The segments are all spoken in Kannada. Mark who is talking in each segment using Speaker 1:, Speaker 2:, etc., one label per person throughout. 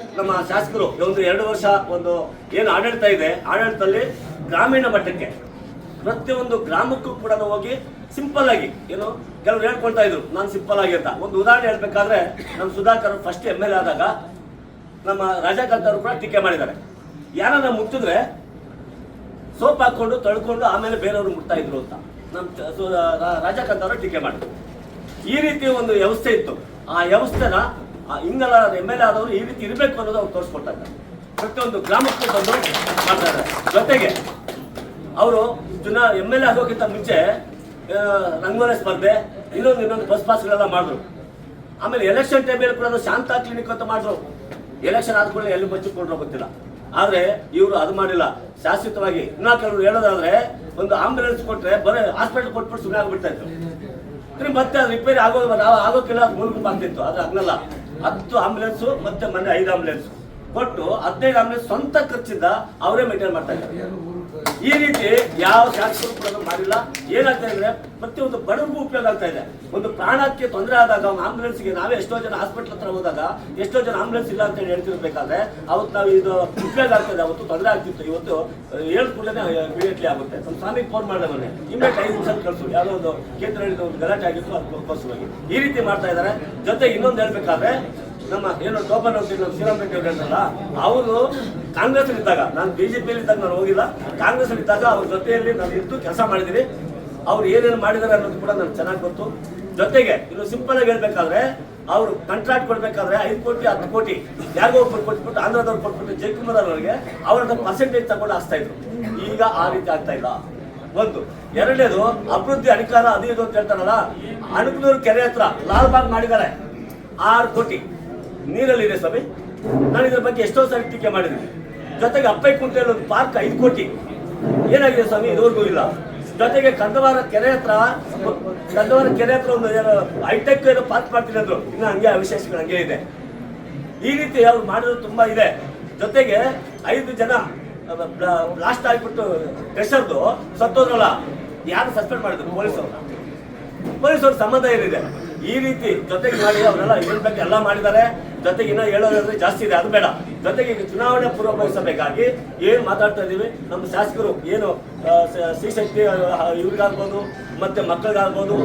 Speaker 1: ನಮ್ಮ ಶಾಸಕರು ಒಂದು ಎರಡು ವರ್ಷ ಒಂದು ಏನು ಆಡಳಿತ ಇದೆ, ಆಡಳಿತದಲ್ಲಿ ಗ್ರಾಮೀಣ ಮಟ್ಟಕ್ಕೆ ಪ್ರತಿಯೊಂದು ಗ್ರಾಮಕ್ಕೂ ಕೂಡ ಹೋಗಿ ಸಿಂಪಲ್ ಆಗಿ ಏನು ಕೆಲವರು ಹೇಳ್ಕೊಳ್ತಾ ಇದ್ರು, ನಾನು ಸಿಂಪಲ್ ಆಗಿ ಅಂತ. ಒಂದು ಉದಾಹರಣೆ ಹೇಳ್ಬೇಕಾದ್ರೆ, ನಮ್ಮ Sudhakar first M L A ಆದಾಗ ನಮ್ಮ ರಾಜಕಾಂತ್ ಅವರು ಕೂಡ ಟೀಕೆ ಮಾಡಿದ್ದಾರೆ. ಯಾರನ್ನ ಮುಟ್ಟಿದ್ರೆ ಸೋಪ್ ಹಾಕೊಂಡು ತಳ್ಕೊಂಡು ಆಮೇಲೆ ಬೇರೆಯವರು ಮುಟ್ತಾ ಇದ್ರು ಅಂತ. ನಮ್ಮ ರಾಜಕಾಂತ್ ಅವರು ಟೀಕೆ ಮಾಡಿದ್ರು. ಈ ರೀತಿ ಒಂದು ವ್ಯವಸ್ಥೆ ಇತ್ತು. ಆ ವ್ಯವಸ್ಥೆನ ಹಿಂಗೆಲ್ಲ ಎಂ ಎಲ್ ಎ ಆದವರು ಈ ರೀತಿ ಇರಬೇಕು ಅನ್ನೋದು ಅವ್ರು ತೋರಿಸ್ಕೊಡ್ತಾರೆ ಪ್ರತಿಯೊಂದು ಗ್ರಾಮಕ್ಕೆ ಬಂದು ಮಾಡ್ತಾರೆ. ಜೊತೆಗೆ ಅವರು ಚುನಾ ಎಂ ಎಲ್ ಎ ಆಗೋಕ್ಕಿಂತ ಮುಂಚೆ ರಂಗೋಲೆ ಸ್ಪರ್ಧೆ, ಇನ್ನೊಂದು ಇನ್ನೊಂದು ಬಸ್ ಪಾಸ್ಗಳೆಲ್ಲ ಮಾಡಿದ್ರು. ಆಮೇಲೆ ಎಲೆಕ್ಷನ್ ಟೈಮಲ್ಲಿ ಕೂಡ ಅದು ಶಾಂತ ಕ್ಲಿನಿಕ್ ಅಂತ ಮಾಡಿದ್ರು. ಎಲೆಕ್ಷನ್ ಆದ ಕೂಡ ಎಲ್ಲಿ ಮಚ್ಚಿಕೊಂಡ್ರೋ ಗೊತ್ತಿಲ್ಲ. ಆದ್ರೆ ಇವರು ಅದು ಮಾಡಿಲ್ಲ. ಶಾಶ್ವತವಾಗಿ ಇನ್ನ ಕೆಲವರು ಹೇಳೋದಾದ್ರೆ, ಒಂದು ಆಂಬುಲೆನ್ಸ್ ಕೊಟ್ರೆ ಬರೀ ಹಾಸ್ಪಿಟಲ್ ಕೊಟ್ಬಿಟ್ಟು ಸುಮ್ಮನೆ ಆಗ್ಬಿಡ್ತಾ ಇತ್ತು ಮತ್ತೆ ಅದು ರಿಪೇರಿ ಆಗೋದು ಆಗೋಕ್ಕೆಲ್ಲ ಮೂಲಕ ಆಗ್ತಿತ್ತು. ಅದು ಹಂಗಲ್ಲ. ಹತ್ತು ಆಂಬುಲೆನ್ಸ್ ಮತ್ತೆ ಮನೆ ಐದು ಆಂಬುಲೆನ್ಸ್ ಕೊಟ್ಟು ಹದಿನೈದು ಆಂಬುಲೆನ್ಸ್ ಸ್ವಂತ ಖರ್ಚಿಂದ ಅವರೇ ಮೇಂಟೈನ್ ಮಾಡ್ತಾ ಇದ್ದಾರೆ. ಈ ರೀತಿ ಯಾವ ಶಾಸಕರು ಕೂಡ ಮಾಡಿಲ್ಲ. ಏನಾಗ್ತಾ ಇದೆ ಪ್ರತಿಯೊಂದು ಬಡವರಿಗೂ ಉಪಯೋಗ ಆಗ್ತಾ ಇದೆ. ಒಂದು ಪ್ರಾಣಕ್ಕೆ ತೊಂದರೆ ಆದಾಗ ಒಂದು ಆಂಬುಲೆನ್ಸ್ಗೆ ನಾವೇ ಎಷ್ಟೋ ಜನ ಹಾಸ್ಪಿಟಲ್ ಹತ್ರ ಹೋದಾಗ ಎಷ್ಟೋ ಜನ ಆಂಬುಲೆನ್ಸ್ ಇಲ್ಲ ಅಂತ ಹೇಳಿ ಹೇಳ್ತಿರ್ಬೇಕಾದ್ರೆ ಅವತ್ತು ನಾವು ಇದು ಉಪಯೋಗ ಆಗ್ತದೆ ಅವತ್ತು ತೊಂದರೆ ಆಗ್ತಿತ್ತು. ಇವತ್ತು ಹೇಳಿದ ಕೂಡಲೇ ಇಮಿಡಿಯೇಟ್ಲಿ ಆಗುತ್ತೆ. ನಮ್ಮ ಸ್ವಾಮಿಗೆ ಫೋನ್ ಮಾಡಿದೆ ಮೊನ್ನೆ ಇಮಿಡಿಯೇಟ್ ಐದು ನಿಮಿಷ ಕಳಿಸು. ಯಾವುದೋ ಒಂದು ಕೇಂದ್ರ ಒಂದು ಗಲಾಟೆ ಆಗಿತ್ತು ಅದಕ್ಕೋಸ್ಕರವಾಗಿ ಈ ರೀತಿ ಮಾಡ್ತಾ ಇದ್ದಾರೆ ಜೊತೆ ಇನ್ನೊಂದು ಹೇಳ್ಬೇಕಾದ್ರೆ, ನಮ್ಮ ಏನು ಟೋಪನ್ ಅಂತ ನಮ್ಮ ಶ್ರೀರಾಮ್ ಅವರು ಕಾಂಗ್ರೆಸ್ ಇದ್ದಾಗ, ನಾನು ಬಿಜೆಪಿಯಲ್ಲಿ ಇದ್ದಾಗ ನಾನು ಹೋಗಿಲ್ಲ. ಕಾಂಗ್ರೆಸ್ ಇದ್ದಾಗ ಅವ್ರ ಜೊತೆಯಲ್ಲಿ ನಾನು ಇದ್ದು ಕೆಲಸ ಮಾಡಿದ್ದೀನಿ ಅವ್ರು ಏನೇನು ಮಾಡಿದ್ದಾರೆ ಅನ್ನೋದು ಕೂಡ ನನಗೆ ಚೆನ್ನಾಗಿ ಗೊತ್ತು. ಜೊತೆಗೆ, ಇನ್ನು ಸಿಂಪಲ್ ಆಗಿ ಹೇಳ್ಬೇಕಾದ್ರೆ, ಅವರು ಕಾಂಟ್ರಾಕ್ಟ್ ಕೊಡ್ಬೇಕಾದ್ರೆ ಐದು ಕೋಟಿ, ಹತ್ತು ಕೋಟಿ. ಯಾರಿಗೋ ಒಬ್ಬರು ಕೊಟ್ಬಿಟ್ಟು, ಆಂಧ್ರದವ್ರು ಕೊಟ್ಬಿಟ್ಟು ಜಯಕುಮಾರ್ ಅವರಿಗೆ ಅವರದ್ದು ಪರ್ಸೆಂಟೇಜ್ ತಗೊಂಡು ಆಸ್ತಾ ಇದ್ರು. ಈಗ ಆ ರೀತಿ ಆಗ್ತಾ ಇಲ್ಲ. ಒಂದು. ಎರಡನೇದು, ಅಭಿವೃದ್ಧಿ ಅಧಿಕಾರ ಅದು ಇದು ಅಂತ ಹೇಳ್ತಾರಲ್ಲ ಅಣಕನೂರು ಕೆರೆ ಹತ್ರ ಲಾಲ್ಬಾಗ್ ಮಾಡಿದ್ದಾರೆ. ಆರು ಕೋಟಿ. ನೀರಲ್ಲಿದೆ ಸ್ವಾಮಿ. ನಾನು ಇದ್ರ ಬಗ್ಗೆ ಎಷ್ಟೋ ಸಾರಿ ಟೀಕೆ ಮಾಡಿದ್ದೀನಿ. ಜೊತೆಗೆ ಅಪ್ಪೈ ಕುಂಟೆಯಲ್ಲಿ ಒಂದು ಪಾರ್ಕ್ ಐದು ಕೋಟಿ. ಏನಾಗಿದೆ ಸ್ವಾಮಿ? ಇದುವರೆಗೂ ಇಲ್ಲ. ಜೊತೆಗೆ ಕಂದವಾರ ಕೆರೆ ಹತ್ರ, ಕಂದವಾರ ಕೆರೆ ಹತ್ರ ಒಂದು ಹೈಟೆಕ್ ಏನೋ ಪಾರ್ಕ್ ಮಾಡ್ತೀನಿ ಅಂದ್ರು. ಇನ್ನು ಹಂಗೆ ವಿಶೇಷಗಳು ಹಂಗೆ ಇದೆ. ಈ ರೀತಿ ಅವ್ರು ಮಾಡೋದು ತುಂಬಾ ಇದೆ. ಜೊತೆಗೆ ಐದು ಜನ ಬ್ಲಾಸ್ಟ್ ಆಗಿಬಿಟ್ಟು ಪ್ರೆಷರ್ದು ಸತ್ತೋದ್ರಲ್ಲ, ಯಾರು ಸಸ್ಪೆಂಡ್ ಮಾಡಿದ್ರು? ಪೊಲೀಸರು ಪೊಲೀಸವ್ರ ಸಂಬಂಧ ಏನಿದೆ? ಈ ರೀತಿ ಜೊತೆಗೆ ಮಾಡಿ ಅವರೆಲ್ಲ ಹೇಳ್ಬೇಕು, ಎಲ್ಲ ಮಾಡಿದ್ದಾರೆ. ಜೊತೆಗೆ ಇನ್ನೂ ಹೇಳೋದಾದ್ರೆ ಜಾಸ್ತಿ ಇದೆ, ಅದು ಬೇಡ. ಜೊತೆಗೆ ಈಗ ಚುನಾವಣೆ ಪೂರ್ವಭಾವಿಸಬೇಕಾಗಿ ಏನು ಮಾತಾಡ್ತಾ ಇದ್ದೀವಿ ನಮ್ಮ ಶಾಸಕರು ಏನು ಸ್ತ್ರೀಶಕ್ತಿ ಇವ್ರಿಗಾಗ್ಬೋದು, ಮತ್ತೆ ಮಕ್ಕಳಿಗಾಗ್ಬೋದು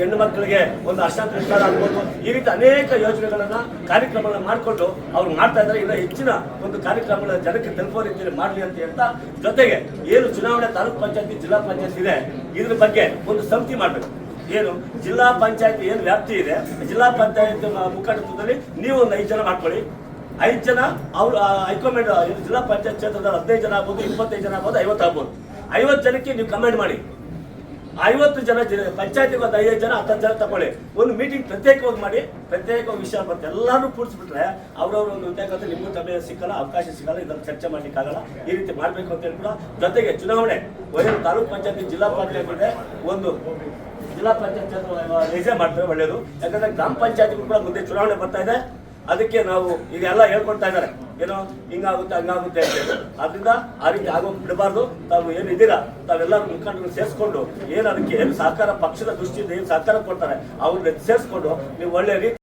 Speaker 1: ಹೆಣ್ಣು ಮಕ್ಕಳಿಗೆ ಒಂದು ಅರ್ಶನ ಪುರಸ್ಕಾರ ಆಗ್ಬೋದು, ಈ ರೀತಿ ಅನೇಕ ಯೋಜನೆಗಳನ್ನ, ಕಾರ್ಯಕ್ರಮಗಳನ್ನ ಮಾಡಿಕೊಂಡು ಅವ್ರು ಮಾಡ್ತಾ ಇದ್ದಾರೆ. ಇನ್ನು ಹೆಚ್ಚಿನ ಒಂದು ಕಾರ್ಯಕ್ರಮಗಳ ಜನಕ್ಕೆ ತಲುಪೋ ರೀತಿಯಲ್ಲಿ ಮಾಡಲಿ ಅಂತ ಹೇಳ್ತಾ, ಜೊತೆಗೆ ಏನು ಚುನಾವಣೆ ತಾಲೂಕ್ ಪಂಚಾಯತಿ, ಜಿಲ್ಲಾ ಪಂಚಾಯತ್ ಇದೆ, ಇದ್ರ ಬಗ್ಗೆ ಒಂದು ಸಮಿತಿ ಮಾಡಬೇಕು. ಏನು ಜಿಲ್ಲಾ ಪಂಚಾಯತ್ ಏನು ವ್ಯಾಪ್ತಿ ಇದೆ, ಜಿಲ್ಲಾ ಪಂಚಾಯತ್ ಮುಖಂಡತ್ವದಲ್ಲಿ ನೀವು ಒಂದು ಐದು ಜನ ಮಾಡ್ಕೊಳ್ಳಿ. ಐದು ಜನ ಅವ್ರು ಹೈಕಮಾಂಡ್ ಜಿಲ್ಲಾ ಪಂಚಾಯತ್ ಕ್ಷೇತ್ರದಲ್ಲಿ ಹದಿನೈದು ಜನ ಆಗ್ಬೋದು, ಇಪ್ಪತ್ತೈದು ಜನ ಆಗ್ಬೋದು, ಐವತ್ತು ಆಗ್ಬೋದು. ಐವತ್ತು ಜನಕ್ಕೆ ನೀವು ಕಮೆಂಟ್ ಮಾಡಿ. ಐವತ್ತು ಜನ ಪಂಚಾಯತಿಗೆ ಒಂದು ಐದೈದು ಜನ ಹತ್ತು ಜನ ತಗೊಳ್ಳಿ. ಒಂದು ಮೀಟಿಂಗ್ ಪ್ರತ್ಯೇಕವಾಗಿ ಮಾಡಿ, ಪ್ರತ್ಯೇಕವಾಗಿ ವಿಷಯ ಬರ್ತದೆ ಎಲ್ಲರೂ ಕೂಡಿಸ್ಬಿಟ್ರೆ ಅವ್ರವ್ರ ಒಂದು ಉದ್ಯೋಗ ನಿಮಗೂ ಸಮಯ ಸಿಕ್ಕಲ್ಲ, ಅವಕಾಶ ಸಿಗಲ್ಲ ಇದನ್ನು ಚರ್ಚೆ ಮಾಡ್ಲಿಕ್ಕೆ ಆಗಲ್ಲ. ಈ ರೀತಿ ಮಾಡಬೇಕು ಅಂತ ಹೇಳ್ಬಿಟ್ಟು ಜೊತೆಗೆ ಚುನಾವಣೆ, ಒಳ್ಳೆ ತಾಲೂಕು ಪಂಚಾಯತಿ, ಜಿಲ್ಲಾ ಪಂಚಾಯತ್ ಒಂದು ಜಿಲ್ಲಾ ಪಂಚಾಯತ್ ನಿಜ ಮಾಡ್ತಾರೆ, ಒಳ್ಳೇದು. ಯಾಕಂದ್ರೆ ಗ್ರಾಮ ಪಂಚಾಯತ್ ಕೂಡ ಮುಂದೆ ಚುನಾವಣೆ ಬರ್ತಾ ಇದೆ. ಅದಕ್ಕೆ ನಾವು ಇದೆಲ್ಲ ಹೇಳ್ಕೊಡ್ತಾ ಇದ್ದಾರೆ. ಏನೋ ಹಿಂಗಾಗುತ್ತೆ, ಹಂಗಾಗುತ್ತೆ ಅಂತ ಅದರಿಂದ ಆ ರೀತಿ ಆಗೋ ಬಿಡಬಾರ್ದು. ತಾವು ಏನಿದ್ದೀರಾ ತಾವೆಲ್ಲ ಮುಖಂಡರು ಸೇರಿಸ್ಕೊಂಡು ಏನು ಅದಕ್ಕೆ ಏನು ಸಹಕಾರ ಪಕ್ಷದ ದೃಷ್ಟಿಯಿಂದ ಏನು ಸಹಕಾರ ಕೊಡ್ತಾರೆ, ಅವ್ರನ್ನ ಸೇರಿಸ್ಕೊಂಡು ನೀವು ಒಳ್ಳೆ ರೀತಿ